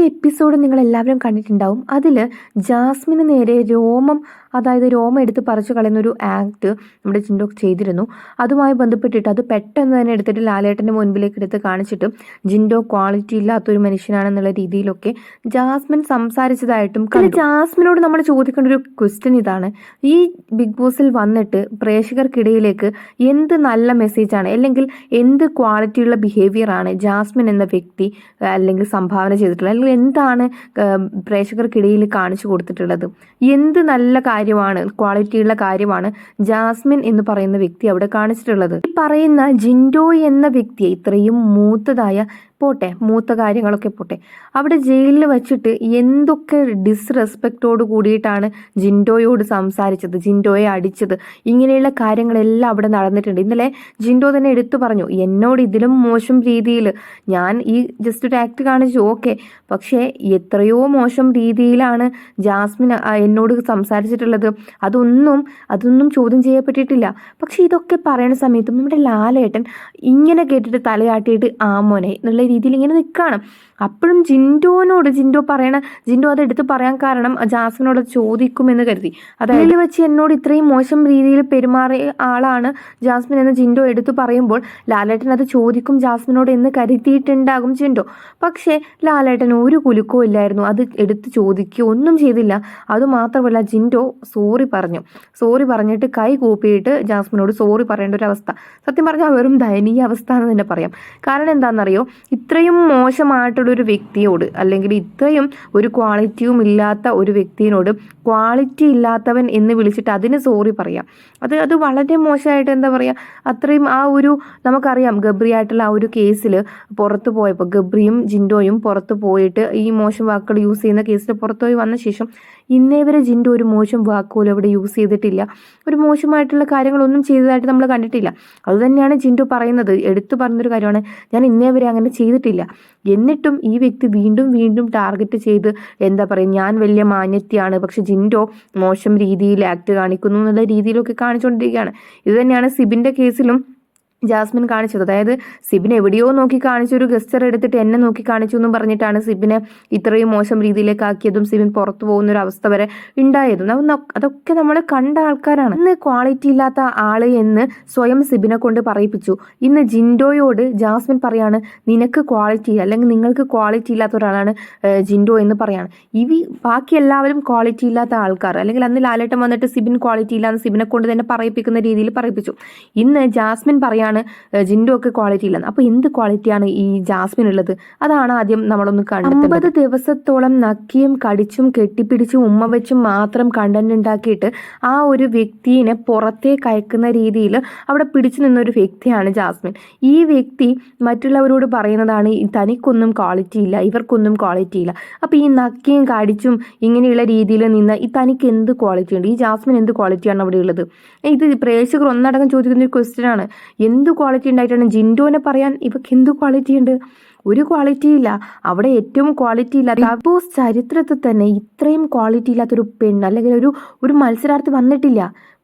Last episode നിങ്ങൾ എല്ലാവരും കണ്ടിട്ടുണ്ടാവും. അതിൽ ജാസ്മിന് നേരെ രോമം അതായത് രോമം എടുത്ത് പറിച്ചു കളയുന്ന ഒരു ആക്ട് നമ്മുടെ ജിൻഡോക്ക് ചെയ്തിരുന്നു. അതുമായി ബന്ധപ്പെട്ടിട്ട് അത് പെട്ടെന്ന് തന്നെ എടുത്തിട്ട് ലാലേട്ടന്റെ മുൻപിലേക്ക് എടുത്ത് കാണിച്ചിട്ട് ജിൻഡോ ക്വാളിറ്റി ഇല്ലാത്തൊരു മനുഷ്യനാണെന്നുള്ള രീതിയിലൊക്കെ ജാസ്മിൻ സംസാരിച്ചതായിട്ടും. ജാസ്മിനോട് നമ്മൾ ചോദിക്കേണ്ട ഒരു ക്വസ്റ്റ്യൻ ഇതാണ്. ഈ ബിഗ് ബോസിൽ വന്നിട്ട് പ്രേക്ഷകർക്കിടയിലേക്ക് എന്ത് നല്ല മെസ്സേജാണ് അല്ലെങ്കിൽ എന്ത് ക്വാളിറ്റിയുള്ള ബിഹേവിയർ ആണ് ജാസ്മിൻ എന്ന വ്യക്തി അല്ലെങ്കിൽ സംഭാവന ചെയ്തിട്ടുള്ളത്? അല്ലെങ്കിൽ എന്താണ് പ്രേക്ഷകർക്കിടയിൽ കാണിച്ചു കൊടുത്തിട്ടുള്ളത്? എന്ത് നല്ല കാര്യമാണ് ക്വാളിറ്റിയുള്ള കാര്യമാണ് ജാസ്മിൻ എന്ന് പറയുന്ന വ്യക്തി അവിടെ കാണിച്ചിട്ടുള്ളത്. ഈ പറയുന്ന ജിൻഡോ എന്ന വ്യക്തിയെ ഇത്രയും മൂത്തതായ പോട്ടെ മൂത്ത കാര്യങ്ങളൊക്കെ പോട്ടെ. അവിടെ ജയിലിൽ വെച്ചിട്ട് എന്തൊക്കെ ഡിസ്റെസ്പെക്റ്റോട് കൂടിയിട്ടാണ് ജിൻഡോയോട് സംസാരിച്ചത് ജിൻഡോയെ അടിച്ചത് ഇങ്ങനെയുള്ള കാര്യങ്ങളെല്ലാം അവിടെ നടന്നിട്ടുണ്ട്. ഇന്നലെ ജിൻഡോ തന്നെ എടുത്തു പറഞ്ഞു എന്നോട് ഇതിലും മോശം രീതിയിൽ ഞാൻ ഈ ജസ്റ്റ് ഒരു ആക്ട് കാണിച്ചു ഓക്കെ പക്ഷേ എത്രയോ മോശം രീതിയിലാണ് ജാസ്മിൻ എന്നോട് സംസാരിച്ചിട്ടുള്ളത്. അതൊന്നും അതൊന്നും ചോദ്യം ചെയ്യപ്പെട്ടിട്ടില്ല. പക്ഷേ ഇതൊക്കെ പറയുന്ന സമയത്തും നമ്മുടെ ലാലേട്ടൻ ഇങ്ങനെ കേട്ടിട്ട് തലയാട്ടിയിട്ട് ആ മോനെ എന്നുള്ള രീതിയിൽ ഇങ്ങനെ നിൽക്കുകയാണ് അപ്പോഴും ജിൻഡോനോട് ജിൻഡോ പറയണ ജിൻഡോ അത് എടുത്ത് പറയാൻ കാരണം ജാസ്മിനോട് ചോദിക്കുമെന്ന് കരുതി. അതായത് വെച്ച് എന്നോട് ഇത്രയും മോശം രീതിയിൽ പെരുമാറിയ ആളാണ് ജാസ്മിൻ എന്ന് ജിൻഡോ എടുത്തു പറയുമ്പോൾ ലാലേട്ടൻ അത് ചോദിക്കും ജാസ്മിനോട് എന്ന് കരുതിയിട്ടുണ്ടാകും ജിൻഡോ. പക്ഷേ ലാലേട്ടൻ ഒരു കുലുക്കവും ഇല്ലായിരുന്നു. അത് എടുത്ത് ചോദിക്കുകയോ ഒന്നും ചെയ്തില്ല. അതുമാത്രമല്ല ജിൻഡോ സോറി പറഞ്ഞു. സോറി പറഞ്ഞിട്ട് കൈ കൂപ്പിയിട്ട് ജാസ്മിനോട് സോറി പറയേണ്ട ഒരു അവസ്ഥ. സത്യം പറഞ്ഞാൽ വെറും ദയനീയ അവസ്ഥ എന്ന് തന്നെ പറയാം. കാരണം എന്താണെന്നറിയോ? ഇത്രയും മോശമായിട്ടുള്ള ഒരു വ്യക്തിയോട് അല്ലെങ്കിൽ ഇത്രയും ഒരു ക്വാളിറ്റിയും ഇല്ലാത്ത ഒരു വ്യക്തിയോട് ക്വാളിറ്റി ഇല്ലാത്തവൻ എന്ന് വിളിച്ചിട്ട് അതിന് സോറി പറയാം. അത് അത് വളരെ മോശമായിട്ട് എന്താ പറയുക അത്രയും ആ ഒരു നമുക്കറിയാം ഗബ്രിയായിട്ടുള്ള ആ ഒരു കേസിൽ പുറത്ത് പോയപ്പോൾ ഗബ്രിയും ജിൻഡോയും പുറത്ത് പോയിട്ട് ഈ മോശം വാക്കുകൾ യൂസ് ചെയ്യുന്ന കേസിൽ പുറത്തുപോയി വന്ന ശേഷം ഇന്നേ വരെ ഒരു മോശം വാക്കുപോലും അവിടെ യൂസ് ചെയ്തിട്ടില്ല. ഒരു മോശമായിട്ടുള്ള കാര്യങ്ങളൊന്നും ചെയ്തതായിട്ട് നമ്മൾ കണ്ടിട്ടില്ല. അതുതന്നെയാണ് ജിൻഡു പറയുന്നത്. എടുത്തു പറഞ്ഞൊരു കാര്യമാണ്. ഞാൻ ഇന്നേ വരെ അങ്ങനെ ചെയ്തിട്ടില്ല. എന്നിട്ടും ഈ വ്യക്തി വീണ്ടും വീണ്ടും ടാർഗറ്റ് ചെയ്ത് എന്താ പറയുക ഞാൻ വലിയ മാന്യത്യാണ് പക്ഷെ ജിൻഡോ മോശം രീതിയിൽ ആക്ട് കാണിക്കുന്നു എന്നുള്ള രീതിയിലൊക്കെ കാണിച്ചുകൊണ്ടിരിക്കുകയാണ്. ഇതുതന്നെയാണ് സിബിന്റെ കേസിലും ജാസ്മിൻ കാണിച്ചത്. അതായത് സിബിനെ എവിടെയോ നോക്കി കാണിച്ചു ഒരു ഗസ്റ്റർ എടുത്തിട്ട് എന്നെ നോക്കി കാണിച്ചു എന്നും പറഞ്ഞിട്ടാണ് സിബിനെ ഇത്രയും മോശം രീതിയിലേക്ക് ആക്കിയതും സിബിൻ പുറത്തു പോകുന്ന ഒരു അവസ്ഥ വരെ ഉണ്ടായതും. അതൊക്കെ നമ്മൾ കണ്ട ആൾക്കാരാണ്. ഇന്ന് ക്വാളിറ്റി ഇല്ലാത്ത ആൾ എന്ന് സ്വയം സിബിനെ കൊണ്ട് പറയിപ്പിച്ചു. ഇന്ന് ജിൻഡോയോട് ജാസ്മിൻ പറയാണ് നിനക്ക് ക്വാളിറ്റി അല്ലെങ്കിൽ നിങ്ങൾക്ക് ക്വാളിറ്റി ഇല്ലാത്ത ഒരാളാണ് ജിൻഡോ എന്ന് പറയാണ്. ഇവി ബാക്കി എല്ലാവരും ക്വാളിറ്റി ഇല്ലാത്ത ആൾക്കാർ. അല്ലെങ്കിൽ അന്ന് ലാലേട്ടൻ വന്നിട്ട് സിബിൻ ക്വാളിറ്റി ഇല്ലാന്ന് സിബിനെ കൊണ്ട് തന്നെ പറയിപ്പിക്കുന്ന രീതിയിൽ പറയിപ്പിച്ചു. ഇന്ന് ജാസ്മിൻ പറയാണ് ഏഹ്, ജിൻഡോ ഒക്കെ ക്വാളിറ്റി ഇല്ലെന്ന്. അപ്പോൾ എന്ത് ക്വാളിറ്റിയാണ് ഈ ജാസ്മിൻ ഉള്ളത്? അതാണ് ആദ്യം നമ്മളൊന്ന് കണ്ടത് അമ്പത് ദിവസത്തോളം നക്കിയും കടിച്ചും കെട്ടിപ്പിടിച്ചും ഉമ്മ വെച്ചും മാത്രം കണ്ടന്റ് ഉണ്ടാക്കിയിട്ട് ആ ഒരു വ്യക്തിയെ പുറത്തേക്ക് അയക്കുന്ന രീതിയിൽ അവിടെ പിടിച്ചു നിന്ന ഒരു വ്യക്തിയാണ് ജാസ്മിൻ. ഈ വ്യക്തി മറ്റുള്ളവരോട് പറയുന്നതാണ് "ഈ തനിക്കൊന്നും ക്വാളിറ്റി ഇല്ല ഇവർക്കൊന്നും ക്വാളിറ്റി ഇല്ല. അപ്പോൾ ഈ നക്കിയും കടിച്ചും ഇങ്ങനെയുള്ള രീതിയിൽ നിന്ന് ഈ തനിക്ക് എന്ത് ക്വാളിറ്റി ഉണ്ട്? ഈ ജാസ്മിൻ എന്ത് ക്വാളിറ്റിയാണ് അവിടെ ഉള്ളത്? ഇത് പ്രേക്ഷകർ ഒന്നടങ്കം ചോദിക്കുന്ന ഒരു ക്വസ്റ്റ്യൻ ആണ്. എന്ത് ക്വാളിറ്റി ഉണ്ടായിട്ടാണ് ജിൻഡോനെ പറയാൻ? ഇവക്ക് എന്ത് ക്വാളിറ്റി ഉണ്ട്? ഒരു ക്വാളിറ്റി ഇല്ല. അവിടെ ഏറ്റവും ക്വാളിറ്റി ഇല്ല ബോസ് ചരിത്രത്തിൽ തന്നെ ഇത്രയും ക്വാളിറ്റി ഇല്ലാത്തൊരു പെണ്ണ് അല്ലെങ്കിൽ ഒരു ഒരു മത്സരാർത്ഥി വന്നിട്ടില്ല.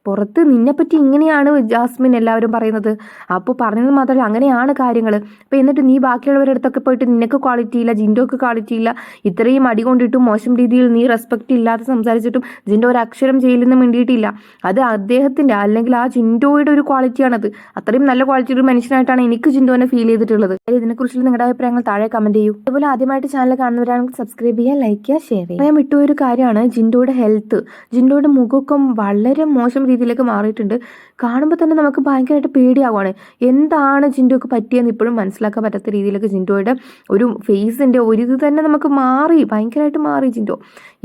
പുറത്ത് നിന്നെപ്പറ്റി ഇങ്ങനെയാണ് ജാസ്മിൻ എല്ലാവരും പറയുന്നത്. അപ്പോൾ പറഞ്ഞത് മാത്രമല്ല അങ്ങനെയാണ് കാര്യങ്ങൾ അപ്പോൾ എന്നിട്ട് നീ ബാക്കിയുള്ളവരുടെ അടുത്തൊക്കെ പോയിട്ട് നിനക്ക് ക്വാളിറ്റി ഇല്ല ജിൻഡോക്ക് ക്വാളിറ്റി ഇല്ല ഇത്രയും അടി കൊണ്ടിട്ടും മോശം രീതിയിൽ നീ റെസ്പെക്റ്റ് ഇല്ലാതെ സംസാരിച്ചിട്ടും ജിൻഡോ ഒരു അക്ഷരം ചെയ്യില്ലെന്ന് വേണ്ടിയിട്ടില്ല അത് അദ്ദേഹത്തിന്റെ അല്ലെങ്കിൽ ആ ജിൻഡോയുടെ ഒരു ക്വാളിറ്റിയാണത് അത്രയും നല്ല ക്വാളിറ്റി ഒരു മനുഷ്യനായിട്ടാണ് എനിക്ക് ജിൻഡോനെ ഫീൽ ചെയ്തിട്ടുള്ളത്. ഇതിനെക്കുറിച്ചുള്ള നിങ്ങളുടെ അഭിപ്രായങ്ങൾ താഴെ കമന്റ് ചെയ്യൂ. അതുപോലെ ആദ്യമായിട്ട് ചാനൽ കാണുന്നവരാണെങ്കിൽ സബ്സ്ക്രൈബ് ചെയ്യുക ലൈക്ക് ചെയ്യുക ഷെയർ ചെയ്യുക. ഞാൻ വിട്ടുപോയൊരു കാര്യമാണ് ജിൻഡോയുടെ ഹെൽത്ത് ജിൻഡോയുടെ മുഖമൊക്കെ വളരെ മോശം രീതിയിലേക്ക് മാറിയിട്ടുണ്ട്. കാണുമ്പോൾ തന്നെ നമുക്ക് ഭയങ്കരമായിട്ട് പേടിയാവുകയാണ് എന്താണ് ജിൻഡോക്ക് പറ്റിയെന്ന് ഇപ്പോഴും മനസ്സിലാക്കാൻ പറ്റാത്ത രീതിയിലേക്ക് ജിൻഡോയുടെ ഒരു ഫേസിന്റെ ഒരു ഇത് തന്നെ നമുക്ക് മാറി ഭയങ്കരമായിട്ട് മാറി ജിൻഡോ.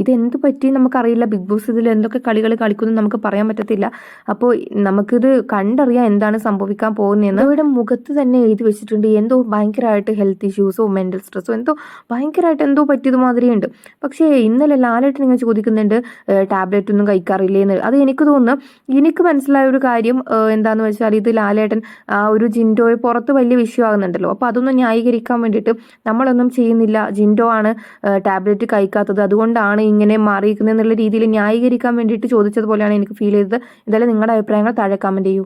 ഇതെന്ത് പറ്റി നമുക്കറിയില്ല. ബിഗ് ബോസ് ഇതിൽ എന്തൊക്കെ കളികൾ കളിക്കുന്നു നമുക്ക് പറയാൻ പറ്റത്തില്ല. അപ്പോൾ നമുക്കിത് കണ്ടറിയാം എന്താണ് സംഭവിക്കാൻ പോകുന്നതെന്ന് അവരുടെ മുഖത്ത് തന്നെ എഴുതി വെച്ചിട്ടുണ്ട്. എന്തോ ഭയങ്കരമായിട്ട് ഹെൽത്ത് ഇഷ്യൂസോ മെന്റൽ സ്ട്രെസ്സോ എന്തോ ഭയങ്കരമായിട്ട് എന്തോ പറ്റിയത് മാതിരിയുണ്ട്. പക്ഷേ ഇന്നലെ ലാലായിട്ട് നിങ്ങൾ ചോദിക്കുന്നുണ്ട് ടാബ്ലറ്റ് ഒന്നും കഴിക്കാറില്ലേ? എന്ന്. അത് എനിക്ക് തോന്നുന്നു എനിക്ക് മനസ്സിലായ ഒരു കാര്യം എന്താണെന്ന് വെച്ചാൽ ഇത് ലാലേട്ടൻ ഒരു ജിൻഡോയെ പുറത്ത് വലിയ വിഷയമാകുന്നുണ്ടല്ലോ അപ്പോൾ അതൊന്നും ന്യായീകരിക്കാൻ വേണ്ടിയിട്ട് നമ്മളൊന്നും ചെയ്യുന്നില്ല. ജിൻഡോ ആണ് ടാബ്ലറ്റ് കഴിക്കാത്തത്. അതുകൊണ്ടാണ് ഇങ്ങനെ മാറിയിരിക്കുന്നത് എന്നുള്ള രീതിയിൽ ന്യായീകരിക്കാൻ വേണ്ടിയിട്ട് ചോദിച്ചതുപോലെയാണ് എനിക്ക് ഫീൽ ചെയ്തത്. എന്തായാലും നിങ്ങളുടെ അഭിപ്രായങ്ങൾ താഴെ കമന്റ് ചെയ്യൂ.